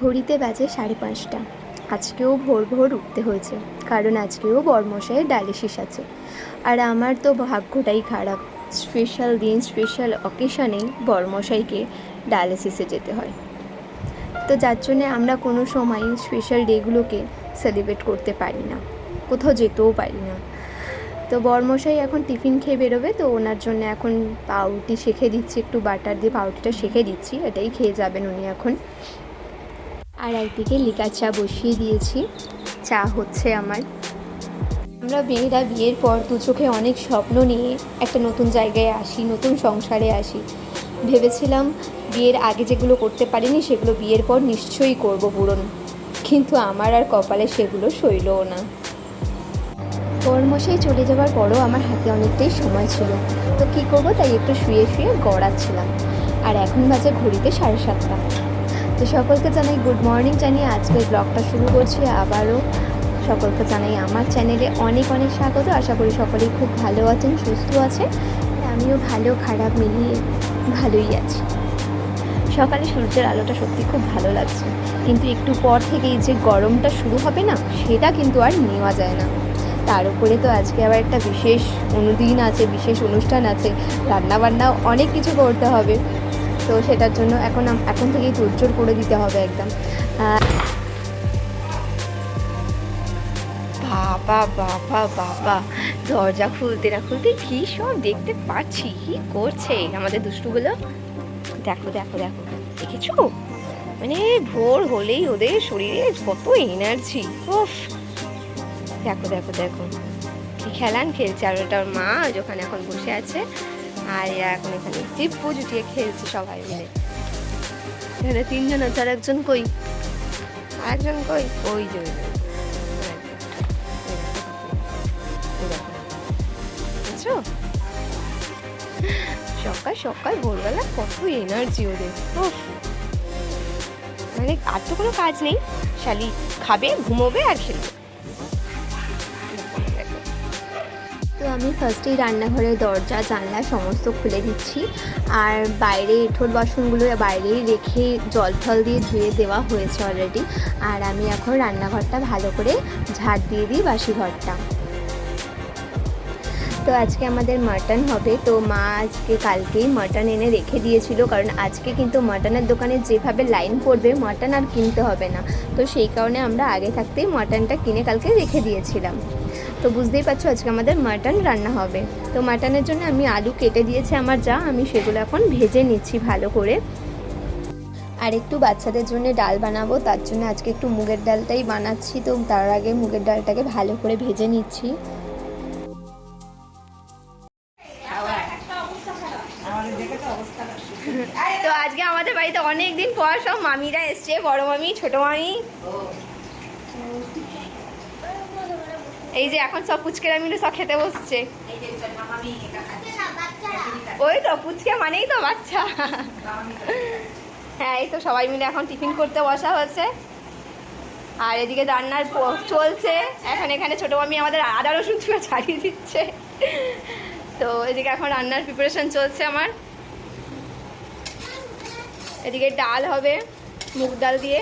ঘড়িতে বাজে সাড়ে পাঁচটা। আজকেও ভোর ভোর উঠতে হয়েছে, কারণ আজকেও বরমশাইয়ের ডায়ালিসিস আছে। আর আমার তো ভাগ্যটাই খারাপ। স্পেশাল দিন, স্পেশাল অকেশনেই বরমশাইকে ডায়ালিসিসে যেতে হয়। তো যার জন্যে আমরা কোনো সময় স্পেশাল ডেগুলোকে সেলিব্রেট করতে পারি না, কোথাও যেতেও পারি না। তো বরমশাই এখন টিফিন খেয়ে বেরোবে, তো ওনার জন্য এখন পাউরুটি শেখে দিচ্ছি, একটু বাটার দিয়ে পাউরুটিটা শেখে দিচ্ছি, এটাই খেয়ে যাবেন উনি এখন। আর একদিকে লিকার চা বসিয়ে দিয়েছি। চা হচ্ছে আমার। আমরা মেয়েরা বিয়ের পর দু চোখে অনেক স্বপ্ন নিয়ে একটা নতুন জায়গায় আসি, নতুন সংসারে আসি। ভেবেছিলাম বিয়ের আগে যেগুলো করতে পারিনি সেগুলো বিয়ের পর নিশ্চয়ই করব পূরণ। কিন্তু আমার আর কপালে সেগুলো সইলও না। কর্মশাই চলে যাওয়ার পরও আমার হাতে অনেকটাই সময় ছিল। তো কী করব তাই একটু শুয়ে শুয়ে গড়াচ্ছিলাম। আর এখন বাজে ঘড়িতে সাড়ে সাতটা। তো সকলকে জানাই গুড মর্নিং জানিয়ে আজকের ব্লগটা শুরু করছি আবারও। সকলকে জানাই আমার চ্যানেলে অনেক অনেক স্বাগত। আশা করি সকলেই খুব ভালো আছেন, সুস্থ আছেন। আমিও ভালো, খারাপ, মিলিয়ে ভালোই আছি। সকালে সূর্যের আলোটা সত্যি খুব ভালো লাগছে। কিন্তু একটু পর থেকেই যে গরমটা শুরু হবে না, সেটা কিন্তু আর নেওয়া যায় না। তার উপরে তো আজকে আবার একটা বিশেষ অনুদিন আছে, বিশেষ অনুষ্ঠান আছে। রান্নাবান্না অনেক কিছু করতে হবে। তো সেটার জন্য এখন এখন থেকেই তোড়জোড় করে দিতে হবে একদম। বাবা বাবা বাবা, দরজা খুলতে না খুলতে কি সব দেখতে পাচ্ছি, কি করছে? আমাদের দুষ্টুগুলো? দেখো দেখো দেখো, দেখেছ? মানে ভোর হলেই ওদের শরীরে কত এনার্জি উফ। দেখো দেখো দেখো খেলান খেলছে আর ওটা ওর মা ওখানে এখন বসে আছে। আর এরা এখন এখানে টিপ্পু জুটিয়ে খেলছে সবাই মিলে। এখানে তিনজন আছে আর একজন কই? আরেকজন কই? ওই যে। বুঝছ? সকাল সকাল ভোরবেলা কত এনার্জি ওদের। মানে আর তো কোনো কাজ নেই। শালি খাবে ঘুমোবে আর খেলবে। আমি ফার্স্টেই রান্নাঘরের দরজা, জানলা সমস্ত খুলে দিচ্ছি। আর বাইরে এঁঠোর বাসনগুলো বাইরেই রেখে জল ফল দিয়ে ধুয়ে দেওয়া হয়েছে অলরেডি আর আমি এখন রান্নাঘরটা ভালো করে ঝাড় দিয়ে দিই বাসি ঘরটা। তো আজকে আমাদের মাটন হবে। তো মা আজকে কালকেই মাটন এনে রেখে দিয়েছিল। কারণ আজকে কিন্তু মাটনের দোকানে যেভাবে লাইন পড়বে মাটন আর কিনতে হবে না। তো সেই কারণে আমরা আগে থাকতেই মাটনটা কিনে কালকে রেখে দিয়েছিলাম। তো বুঝতেই পারছ আজকে আমাদের মাটন রান্না হবে। তো মাটনের জন্য আমি আলু কেটে দিয়েছি আমার যা, আমি সেগুলো এখন ভেজে নিচ্ছি ভালো করে। আর একটু বাচ্চাদের জন্য ডাল বানাবো, তার জন্য আজকে একটু মুগের ডালটাই বানাচ্ছি। তো তার আগে মুগের ডালটাকে ভালো করে ভেজে নিচ্ছি। তো আজকে আমাদের বাড়িতে অনেক দিন পর সব মামিরা এসছে, বড় মামি, ছোট মামি। এই যে এখন সব পুচকেরা মিলে সব খেতে বসছে। ওই তো পুচকে মানেই তো বাচ্চা। হ্যাঁ এই তো সবাই মিলে এখন টিফিন করতে বসা হয়েছে। আর এদিকে রান্নার চলছে। এখন এখানে ছোটো মামি আমাদের আদা রসুন চুয়া ছাড়িয়ে দিচ্ছে। তো এদিকে এখন রান্নার প্রিপারেশন চলছে আমার। এদিকে ডাল হবে মুগ ডাল দিয়ে।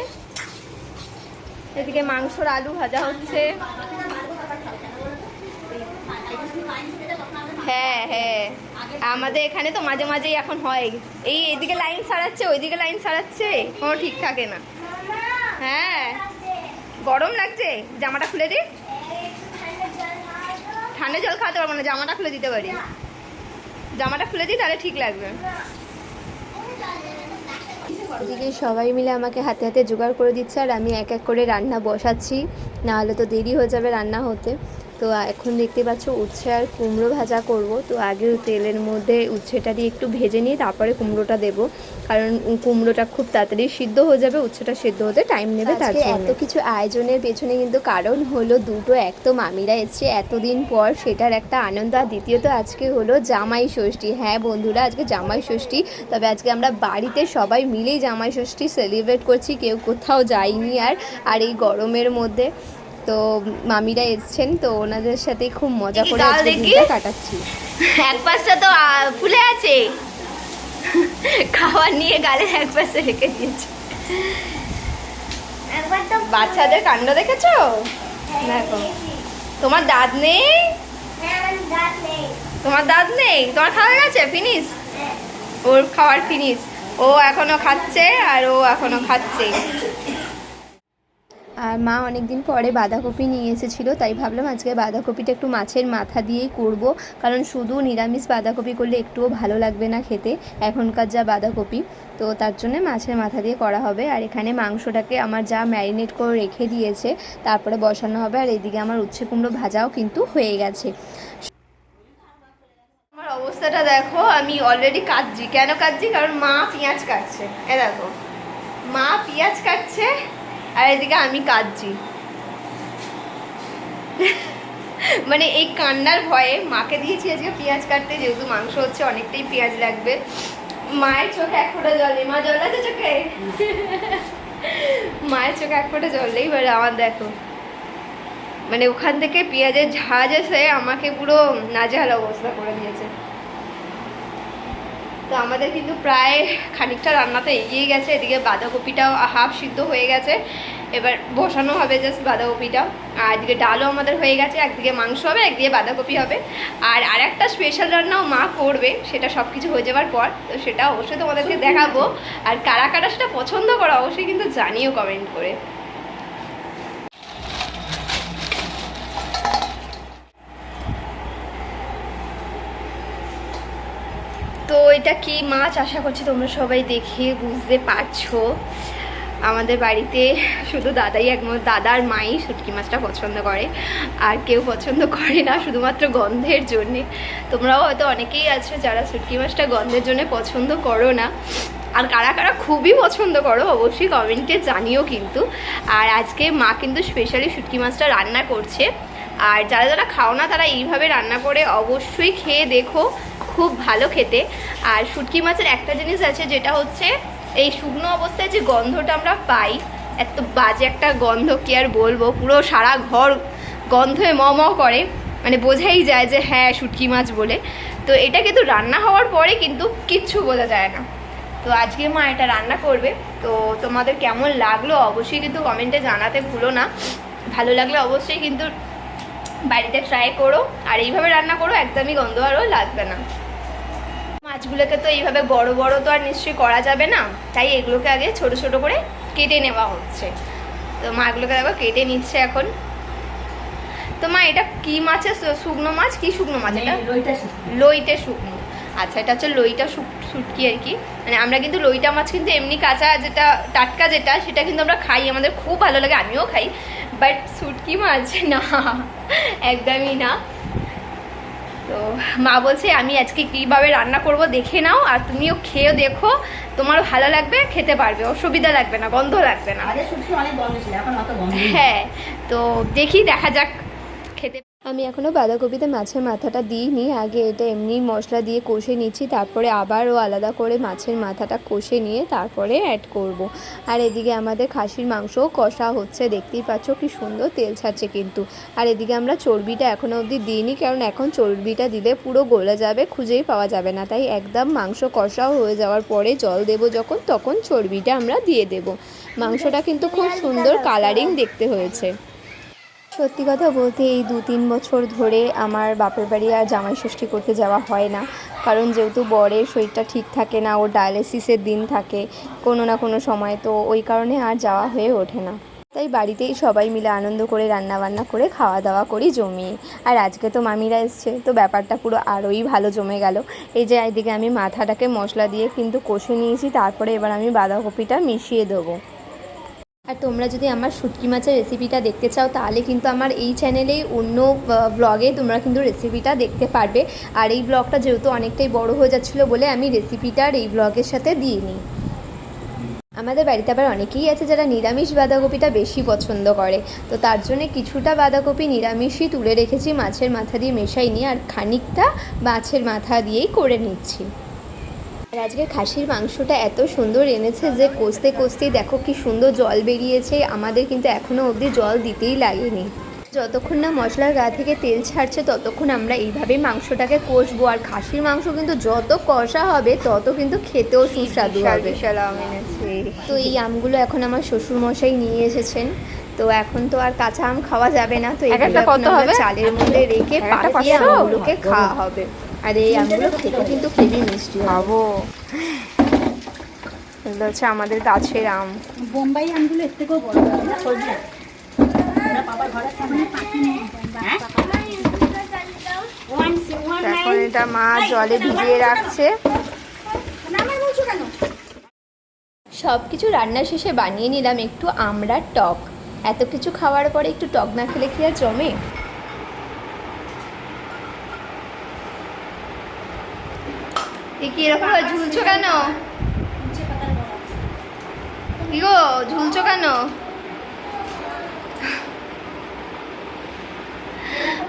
এদিকে মাংসর আলু ভাজা হচ্ছে। হ্যাঁ হ্যাঁ। আমাদের এখানে তো মাঝে মাঝেই এখন হয়। এই এদিকে লাইন সারাচ্ছে, ওইদিকে লাইন সারাচ্ছে, কোনো ঠিক থাকে না। হ্যাঁ। গরম লাগছে? জামাটা খুলে দি। ঠান্ডা জল খাওয়াতে পারব না, জামাটা খুলে দিতে পারি। জামাটা খুলে দিই, তাহলে ঠিক লাগবে। এদিকে সবাই মিলে আমাকে হাতে হাতে জোগাড় করে দিচ্ছে, আর আমি এক এক করে রান্না বসাচ্ছি। না হলে তো দেরি হয়ে যাবে রান্না হতে। তো এখন দেখতে পাচ্ছ উচ্ছে আর কুমড়ো ভাজা করব। তো আগে তেলের মধ্যে উচ্ছেটা দিয়ে একটু ভেজে নিয়ে তারপরে কুমড়োটা দেব। কারণ কুমড়োটা খুব তাড়াতাড়ি সিদ্ধ হয়ে যাবে উচ্ছেটা সিদ্ধ হতে টাইম নেবে তার এত কিছু আয়োজনের পেছনে কিন্তু কারণ হলো দুটো এক তো মামিরা এসছে এতদিন পর সেটার একটা আনন্দ। আর দ্বিতীয়ত আজকে হলো জামাই ষষ্ঠী। হ্যাঁ বন্ধুরা আজকে জামাই ষষ্ঠী। তবে আজকে আমরা বাড়িতে সবাই মিলেই জামাই ষষ্ঠী সেলিব্রেট করছি কেউ কোথাও যাইনি আর আর এই গরমের মধ্যে। তো মামিরা এসছেন তো ওনাদের সাথে খুব মজা করে গাল দিনটা কাটাচ্ছি। এক পাশটা তো ফুলে আছে। খাবার নিয়ে গালের এক পাশে রেখে দিয়েছে। বাচ্চাদের কাণ্ড দেখেছ? দেখো। তোমার দাঁত নেই? তোমার দাঁত নেই? তোমার খাওয়া গেছে? ফিনিশ? ওর খাওয়ার ফিনিশ। ও এখনও খাচ্ছে আর ও এখনও খাচ্ছে। আর মা অনেক দিন পরে বাঁধাকপি নিয়ে এসেছিল, তাই ভাবলাম আজকে বাঁধাকপিটা একটু মাছের মাথা দিয়েই করব। কারণ শুধু নিরামিষ বাঁধাকপি করলে একটুও ভালো লাগবে না খেতে, এখনকার যা বাঁধাকপি। তো তার জন্য মাছের মাথা দিয়ে করা হবে। আর এখানে মাংসটাকে আমার যা ম্যারিনেট করে রেখে দিয়েছে, তারপরে বসানো হবে। আর এদিকে আমার উচ্ছে কুমড়ো ভাজাও কিন্তু হয়ে গেছে। আমার অবস্থাটা দেখো, আমি অলরেডি কাটছি। কেন কাটছি? কারণ মা পেঁয়াজ কাটছে। এ দেখো, মা পেঁয়াজ কাটছে। আর এদিকে আমি কাঁদছি। মানে এই কান্নার ভয়ে মাকে দিয়েছি আজকে পেঁয়াজ কাটতে, যেহেতু মাংস হচ্ছে অনেকটাই পেঁয়াজ লাগবে। মায়ের চোখে এক ফোঁটা জল নেই। মা, জল আছে চোখে? মায়ের চোখে এক ফোঁটা জল নেই, এবার আমার দেখো। মানে ওখান থেকে পেঁয়াজের ঝাঁজ এসে আমাকে পুরো নাজেহাল অবস্থা করে দিয়েছে। তো আমাদের কিন্তু প্রায় খানিকটা রান্নাতে এগিয়ে গেছে, এদিকে বাঁধাকপিটাও হাফ সিদ্ধ হয়ে গেছে। এবার বসানো হবে জাস্ট বাঁধাকপিটা। আর এদিকে ডালও আমাদের হয়ে গেছে, একদিকে মাংস হবে, একদিকে বাঁধাকপি হবে। আর আরেকটা স্পেশাল রান্নাও মা করবে, সেটা সব কিছু হয়ে যাওয়ার পর। তো সেটা অবশ্যই তোমাদেরকে দেখাবো। আর কারা কারা সেটা পছন্দ করো, অবশ্যই কিন্তু জানিও কমেন্ট করে তো এটা কি মাছ? আশা করছি তোমরা সবাই দেখে বুঝতে পারছ। আমাদের বাড়িতে শুধু দাদাই একমাত্র দাদার মাই শুটকি মাছটা পছন্দ করে। আর কেউ পছন্দ করে না, শুধুমাত্র গন্ধের জন্যে। তোমরাও হয়তো অনেকেই আছো যারা শুটকি মাছটা গন্ধের জন্য পছন্দ করো না। আর কারা কারা খুবই পছন্দ করো, অবশ্যই কমেন্টে জানিও কিন্তু। আর আজকে মা কিন্তু স্পেশালি শুটকি মাছটা রান্না করছে। আর যারা যারা খাও না, তারা এইভাবে রান্না করে অবশ্যই খেয়ে দেখো। খুব ভালো খেতে। আর শুটকি মাছের একটা জিনিস আছে যেটা হচ্ছে, এই শুকনো অবস্থায় যে গন্ধটা আমরা পাই, এত বাজে একটা গন্ধ, কি আর বলব? পুরো সারা ঘর গন্ধে ম ম করে। মানে বোঝাই যায় যে হ্যাঁ শুটকি মাছ বলে। তো এটা কিন্তু রান্না হওয়ার পরে কিন্তু কিচ্ছু বোঝা যায় না। তো আজকে মা এটা রান্না করবে। তো তোমাদের কেমন লাগল অবশ্যই কিন্তু কমেন্টে জানাতে ভুলো না। ভালো লাগলে অবশ্যই কিন্তু বাড়িতে ট্রাই করো। আর এইভাবে রান্না করো, একদমই গন্ধ আরও লাগবে না। মাছগুলোকে তো এইভাবে বড় বড় তো আর নিশ্চয়ই করা যাবে না। তাই এগুলোকে আগে ছোট ছোট করে কেটে নেওয়া হচ্ছে। তো মাছগুলোকে দেখো কেটে নিচ্ছে এখন। তো মা এটা কি মাছের শুকনো মাছ? কি শুকনো মাছ এটা? লইটে শুকনো। আচ্ছা এটা হচ্ছে লইটা শুটকি আর কি। মানে আমরা কিন্তু লইটা মাছ কিন্তু এমনি কাঁচা যেটা টাটকা যেটা সেটা কিন্তু আমরা খাই। আমাদের খুব ভালো লাগে আমিও খাই। বাট শুটকি মাছ না একদমই না। তো মা বলছে আমি আজকে কীভাবে রান্না করব দেখে নাও আর তুমিও খেয়েও দেখো তোমার ভালো লাগবে খেতে পারবে অসুবিধা লাগবে না গন্ধ লাগবে না। হ্যাঁ তো দেখি দেখা যাক আমি এখনও বাঁধাকপিতে মাছের মাথাটা দিইনি, আগে এটা এমনি মশলা দিয়ে কষে নিচ্ছি, তারপরে আবারও আলাদা করে মাছের মাথাটা কষে নিয়ে তারপরে অ্যাড করব। আর এদিকে আমাদের খাসির মাংসও কষা হচ্ছে, দেখতেই পাচ্ছ কি সুন্দর তেল ছাড়ছে কিন্তু। আর এদিকে আমরা চর্বিটা এখনও অবধি দিইনি, কারণ এখন চর্বিটা দিলে পুরো গলে যাবে, খুঁজেই পাওয়া যাবে না। তাই একদম মাংস কষাও হয়ে যাওয়ার পরে জল দেব যখন, তখন চর্বিটা আমরা দিয়ে দেব। মাংসটা কিন্তু খুব সুন্দর কালারিং দেখতে হয়েছে। সত্যি কথা বলতে এই দু তিন বছর ধরে আমার বাপের বাড়ি আর জামাই ষষ্ঠী করতে যাওয়া হয় না। কারণ যেহেতু বরের শরীরটা ঠিক থাকে না, ও ডায়ালিসিসের দিন থাকে কোনো না কোনো সময়, তো ওই কারণে আর যাওয়া হয়ে ওঠে না। তাই বাড়িতেই সবাই মিলে আনন্দ করে রান্না বান্না করে খাওয়া দাওয়া করি জমিয়ে। আর আজকে তো মামিরা এসছে, তো ব্যাপারটা পুরো আরোই ভালো জমে গেল। এই যে এদিকে আমি মাথাটাকে মশলা দিয়ে কিন্তু কষে নিয়েছি, তারপরে এবার আমি বাঁধাকপিটা মিশিয়ে দেবো। আর তোমরা যদি আমার শুটকি মাছের রেসিপিটা দেখতে চাও, তাহলে কিন্তু আমার এই চ্যানেলেই অন্য ব্লগে তোমরা কিন্তু রেসিপিটা দেখতে পারবে। আর এই ব্লগটা যেহেতু অনেকটাই বড় হয়ে যাচ্ছিল বলে আমি রেসিপিটা আর এই ব্লগের সাথে দিয়ে নিই আমাদের বাড়িতে আবার অনেকেই আছে যারা নিরামিষ বাঁধাকপিটা বেশি পছন্দ করে। তো তার জন্য কিছুটা বাঁধাকপি নিরামিষই তুলে রেখেছি, মাছের মাথা দিয়ে মেশাই নিয়ে আর খানিকটা মাছের মাথা দিয়েই করে নিচ্ছি। আর আজকে খাসির মাংসটা এত সুন্দর এনেছে যে কষতে কষতেই দেখো কি সুন্দর জল বেরিয়েছে। আমাদের কিন্তু এখনও অবধি জল দিতেই লাগেনি। যতক্ষণ না মশলার গা থেকে তেল ছাড়ছে ততক্ষণ আমরা এইভাবেই মাংসটাকে কষবো। আর খাসির মাংস কিন্তু যত কষা হবে তত কিন্তু খেতেও সুস্বাদু হবে। তো এই আমগুলো এখন আমার শ্বশুরমশাই নিয়ে এসেছেন। তো এখন তো আর কাঁচা আম খাওয়া যাবে না। তো এগুলো এখন? চালের মধ্যে রেখে পাঠিয়ে আমগুলোকে খাওয়া হবে। আর এই আমগুলো খেতে কিন্তু খুবই মিষ্টি খাব। এগুলো হচ্ছে আমাদের গাছের আম। বোম্বাই আমগুলো এর থেকেও বড় হয়? হ্যাঁ এখন এটা মা জলে ভিজিয়ে রাখছে। সব কিছু রান্না শেষে বানিয়ে নিলাম একটু আমরা টক। এত কিছু খাওয়ার পরে একটু টক না খেলে কি আর জমে? এ কি এরকম ঝুলছো কেন? ঝুলছো কেন?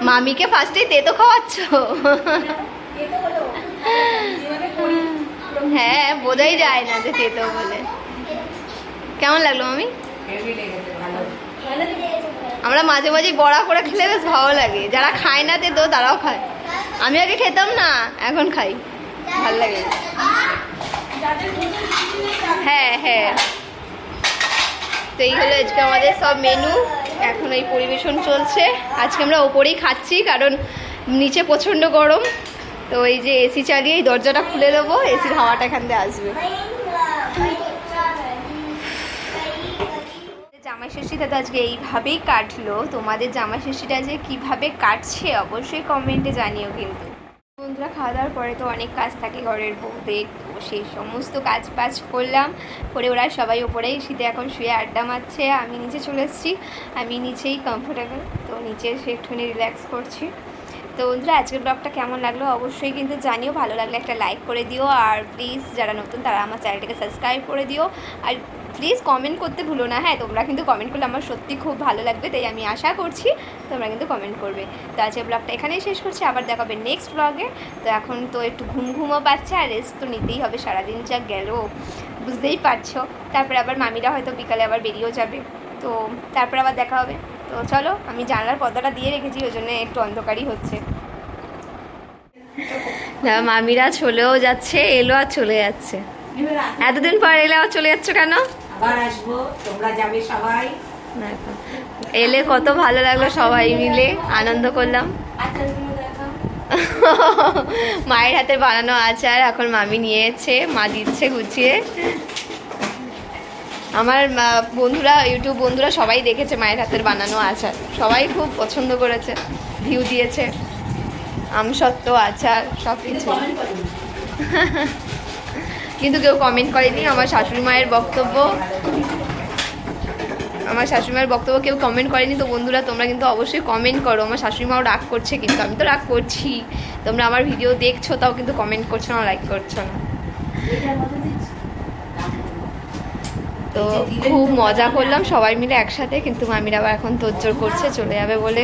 মামিকে ফার্স্টেই তেতো খাওয়াচ্ছ? হ্যাঁ বোঝাই যায় না যে তেতো বলে। কেমন লাগল মামি? আমরা মাঝে মাঝে বড়া করে খেলে বেশ ভালো লাগে। যারা খায় না তেতো, তারাও খায়। আমি আগে খেতাম না, এখন খাই। ভালো লাগে। হ্যাঁ হ্যাঁ। তো এই হলো আজকে আমাদের সব মেনু এখন এই পরিবেশন চলছে। আজকে আমরা ওপরেই খাচ্ছি, কারণ নিচে প্রচণ্ড গরম। তো এই যে এসি চালিয়ে এই দরজাটা খুলে দেবো এসির হাওয়াটা এখান দিয়ে আসবে। জামাই ষষ্ঠীটা তো আজকে এইভাবেই কাটলো। তোমাদের জামাই ষষ্ঠীটা যে কীভাবে কাটছে, অবশ্যই কমেন্টে জানিও কিন্তু। বন্ধুরা খাওয়া দাওয়ার পরে তো অনেক কাজ থাকে ঘরের বউদের তো সেই সমস্ত কাজ বাজ করলাম। করে ওরা সবাই ওপরে শীতে এখন শুয়ে আড্ডা মারছে। আমি নিচে চলে এসেছি। আমি নিচেই কমফোর্টেবল তো নিচে একটুখানি রিল্যাক্স করছি। তো বন্ধুরা, আজকের ব্লগটা কেমন লাগল অবশ্যই কিন্তু জানিও। ভালো লাগলে একটা লাইক করে দিও। আর প্লিজ যারা নতুন, তারা আমার চ্যানেলটাকে সাবস্ক্রাইব করে দিও। আর প্লিজ কমেন্ট করতে ভুলো না। হ্যাঁ তোমরা কিন্তু কমেন্ট করলে আমার সত্যি খুব ভালো লাগবে তাই আমি আশা করছি তোমরা কিন্তু কমেন্ট করবে। তো আজকের ব্লগটা এখানেই শেষ করছি আবার দেখাবে নেক্সট ব্লগে তো এখন তো একটু ঘুম ঘুমও পাচ্ছে আর রেস্ট তো নিতেই হবে সারাদিন যা গেল বুঝতেই পারছ। তারপরে আবার মামিরা হয়তো বিকালে আবার বেরিয়েও যাবে। তো তারপর আবার দেখা হবে। তো চলো আমি জানলার পর্দাটা দিয়ে রেখেছি ওই জন্য একটু অন্ধকারই হচ্ছে। মামিরা চলেও যাচ্ছে এলো আর চলে যাচ্ছে। এতদিন পর এলে আর চলে যাচ্ছ কেন? আবার আসব তোমরা যাবে সবাই। এলে কত ভালো লাগল সবাই মিলে আনন্দ করলাম। মায়ের হাতে বানানো আচার এখন মামি নিয়েছে মা দিচ্ছে গুছিয়ে। আমার বন্ধুরা ইউটিউব বন্ধুরা সবাই দেখেছে মায়ের হাতের বানানো আচার। সবাই খুব পছন্দ করেছে ভিউ দিয়েছে। আমসত্ত্ব আচার সব কিছু কিন্তু কেউ কমেন্ট করেনি, আমার শাশুড়ি মায়ের বক্তব্য। আমার শাশুড়ি মায়ের বক্তব্য কেউ কমেন্ট করেনি, তো বন্ধুরা তোমরা কিন্তু অবশ্যই কমেন্ট করো। আমার শাশুড়ি মাও রাগ করছে কিন্তু, আমি তো রাগ করছি। তোমরা আমার ভিডিও দেখছ, তাও কিন্তু কমেন্ট করছ না লাইক করছ না। তো খুব মজা করলাম সবাই মিলে একসাথে, কিন্তু মামিরা আবার এখন তোজ্জোর করছে, চলে যাবে বলে।